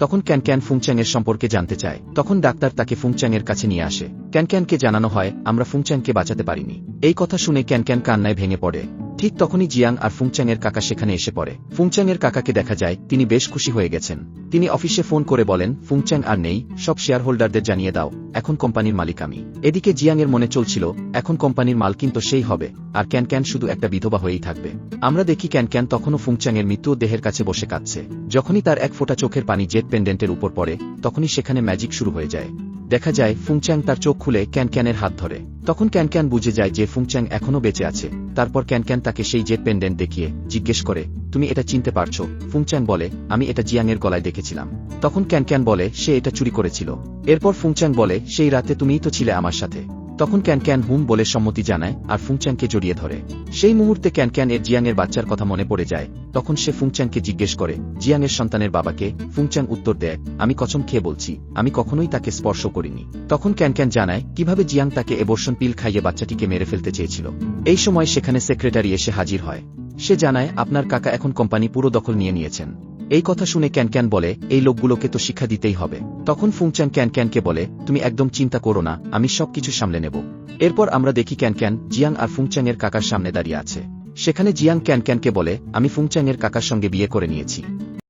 তখন can can ফুংচ্যাংয়ের সম্পর্কে জানতে চায়। তখন ডাক্তার তাকে ফুংচ্যাংয়ের কাছে নিয়ে আসে। ক্যান ক্যানকে জানানো হয়, আমরা ফুংচ্যাংকে বাঁচাতে পারিনি। এই কথা শুনে ক্যান ক্যান কান্নায় ভেঙে পড়ে। ঠিক তখনই জিয়াং আর ফুংচ্যাংয়ের কাকা সেখানে এসে পড়ে। ফুংচ্যাংয়ের কাকাকে দেখা যায়, তিনি বেশ খুশি হয়ে গেছেন। তিনি অফিসে ফোন করে বলেন ফুংচ্যাং আর নেই, সব শেয়ার হোল্ডারদের জানিয়ে দাও, এখন কোম্পানির মালিক আমি। এদিকে জিয়াংয়ের মনে চলছিল, এখন কোম্পানির মালকিন তো সেই হবে, আর ক্যান ক্যান শুধু একটা বিধবা হয়েই থাকবে। আমরা দেখি ক্যান ক্যান তখনও ফুংচ্যাংয়ের মৃত্যু দেহের কাছে বসে কাঁদছে। যখনই তার এক ফোঁটা চোখের পানি জেট পেন্ডেন্টের উপর পড়ে, তখনই সেখানে ম্যাজিক শুরু হয়ে যায়। দেখা যায় ফুংচ্যাং তার চোখ খুলে ক্যান ক্যানের হাত ধরে। তখন ক্যান ক্যান বুঝে যায় যে ফুংচ্যাং এখনও বেঁচে আছে। তারপর ক্যান ক্যান তাকে সেই জেট পেন্ডেন্ট দেখিয়ে জিজ্ঞেস করে, তুমি এটা চিনতে পারছ? ফুংচ্যান বলে, আমি এটা জিয়াংয়ের গলায় দেখেছিলাম। তখন ক্যান ক্যান বলে, সে এটা চুরি করেছিল। এরপর ফুংচ্যান বলে, সেই রাতে তুমিই তো ছিলে আমার সাথে। তখন ক্যান ক্যান হুম বলে সম্মতি জানায় আর ফুংচ্যাংকে জড়িয়ে ধরে। সেই মুহূর্তে ক্যান ক্যান এর জিয়াংয়ের বাচ্চার কথা মনে পড়ে যায়। তখন সে ফুংচ্যাংকে জিজ্ঞেস করে, জিয়াংয়ের সন্তানের বাবাকে? ফুংচ্যাং উত্তর দেয়, আমি কচম খেয়ে বলছি, আমি কখনোই তাকে স্পর্শ করিনি। তখন ক্যান ক্যান জানায়, কীভাবে জিয়াং তাকে এবর্ষণ পিল খাইয়ে বাচ্চাটিকে মেরে ফেলতে চেয়েছিল? এই সময় সেখানে সেক্রেটারি এসে হাজির হয়। সে জানায়, আপনার কাকা এখন কোম্পানি পুরো দখল নিয়ে নিয়েছেন। এই কথা শুনে ক্যান ক্যান বলে, এই লোকগুলোকে তো শিক্ষা দিতেই হবে। তখন ফুংচ্যাং ক্যান ক্যানকে বলে, তুমি একদম চিন্তা করো না, আমি সবকিছু সামলে নেব। এরপর আমরা দেখি ক্যান ক্যান, জিয়াং আর ফুংচ্যাং এর কাকার সামনে দাঁড়িয়ে আছে। সেখানে জিয়াং ক্যান ক্যানকে বলে, আমি ফুংচ্যাং এর কাকার সঙ্গে বিয়ে করে নিয়েছি।